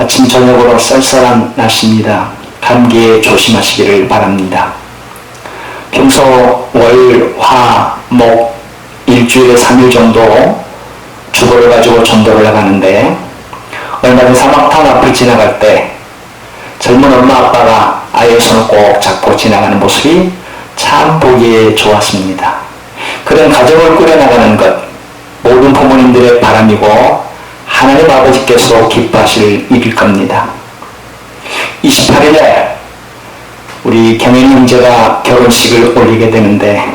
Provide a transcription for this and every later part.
아침 저녁으로 쌀쌀한 날씨입니다. 감기에 조심하시기를 바랍니다. 평소 월, 화, 목 일주일에 3일 정도 주보를 가지고 전도를 나가는데 얼마 전 사막탄 앞을 지나갈 때 젊은 엄마 아빠가 아이의 손을 꼭 잡고 지나가는 모습이 참 보기에 좋았습니다. 그런 가정을 꾸려나가는 것 모든 부모님들의 바람이고 하나님 아버지께서 기뻐하실 일일 겁니다. 28일에 우리 경현 형제가 결혼식을 올리게 되는데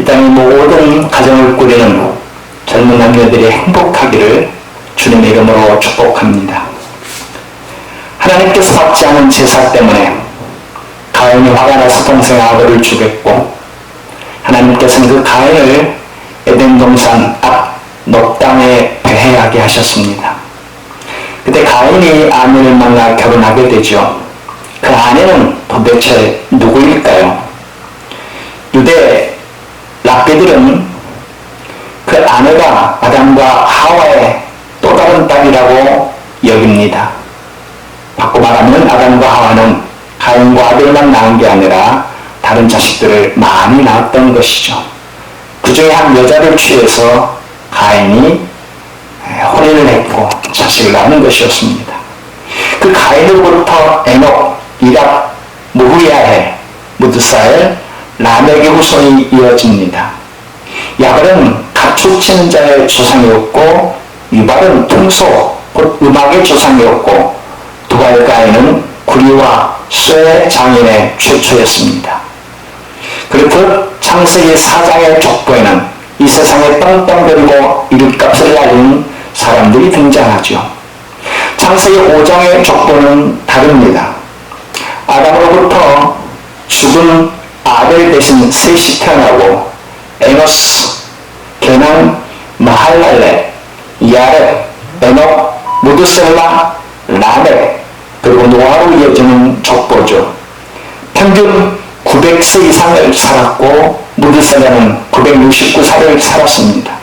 이 땅의 모든 가정을 꾸리는 젊은 남녀들이 행복하기를 주님의 이름으로 축복합니다. 하나님께서 받지 않은 제사 때문에 가인이 화가 나서 동생 아벨을 죽였고 하나님께서는 그 가인을 에덴 동산 앞 녹당에 배회하게 하셨습니다. 그때 가인이 아내를 만나 결혼하게 되죠. 그 아내는 도대체 누구일까요? 유대 랍비들은 그 아내가 아담과 하와의 또 다른 딸이라고 여깁니다. 바꿔 말하면 아담과 하와는 가인과 아들만 낳은 게 아니라 다른 자식들을 많이 낳았던 것이죠. 그 중에 한 여자를 취해서 가인이 혼인을 했고 자식을 낳는 것이었습니다. 그 가인으로부터 에녹, 이락, 무후야헬, 무드사엘, 라멕의 후손이 이어집니다. 야발은 가축 치는 자의 조상이었고 유발은 통소, 곧 음악의 조상이었고 두발가인은 구리와 쇠 장인의 최초였습니다. 그리고 창세기 4장의 족보에는 이 세상에 떵떵거리고 이름값을 날린 사람들이 등장하죠. 창세기 5장의 족보는 다릅니다. 아담으로부터 죽은 아벨 대신 셋이 태어나고 에노스, 게난, 마할랄레, 야렙, 에녹, 무드셀라, 라멕 그리고 노아로 이어지는 족보죠. 평균 900세 이상을 살았고 무드셀라는 969살을 살았습니다.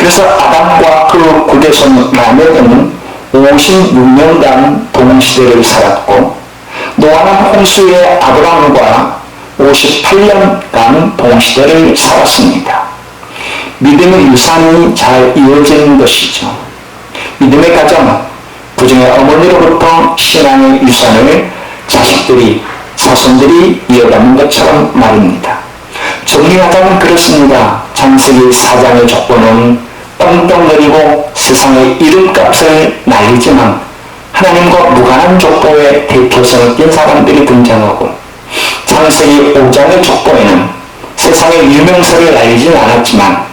그래서 아담과 그 구대손 라멕은 56년간 동시대를 살았고 노아는 홍수의 아브라함과 58년간 동시대를 살았습니다. 믿음의 유산이 잘 이어지는 것이죠. 믿음의 가정, 그중에 어머니로부터 신앙의 유산을 자식들이, 자손들이 이어가는 것처럼 말입니다. 정리하자면 그렇습니다. 창세기 4장의 족보는 떵떵거리고 세상의 이름값을 날리지만 하나님과 무관한 족보의 대표성을 띈 사람들이 등장하고 창세기 5장의 족보에는 세상의 유명세를 날리진 않았지만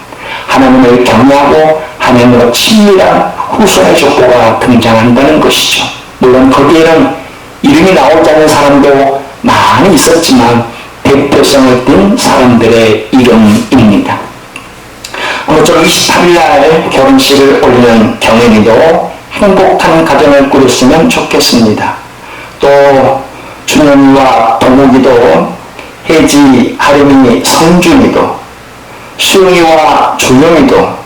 하나님을 경외하고 하나님과 친밀한 후손의 족보가 등장한다는 것이죠. 물론 거기에는 이름이 나오지 않는 사람도 많이 있었지만 대표성을 띈 사람들의 이름입니다. 아무쪼록 28일날 결혼식을 올리는 경연이도 행복한 가정을 꾸렸으면 좋겠습니다. 또 준영이와 동욱이도 혜지, 하림이, 성준이도 수영이와 조영이도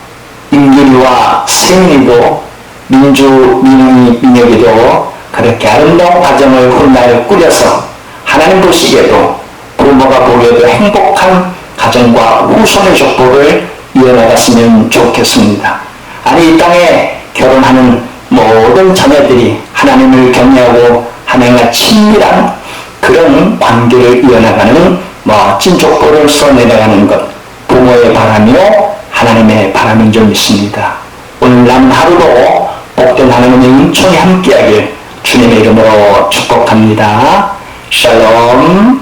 임규리와 세윤이도 민주, 민웅이, 민혁이도 그렇게 아름다운 가정을 훗날 꾸려서 하나님 보시기에도 부모가 보기에도 행복한 가정과 후손의 족보를 이어나갔으면 좋겠습니다. 아니 이 땅에 결혼하는 모든 자녀들이 하나님을 경외하고 하나님과 친밀한 그런 관계를 이어나가는 멋진 족보를 써내려가는 것 부모의 바람이요 하나님의 바람인 줄 믿습니다. 오늘 남은 하루도 복된 하나님의 은총이 함께하길 주님의 이름으로 축복합니다. 샬롬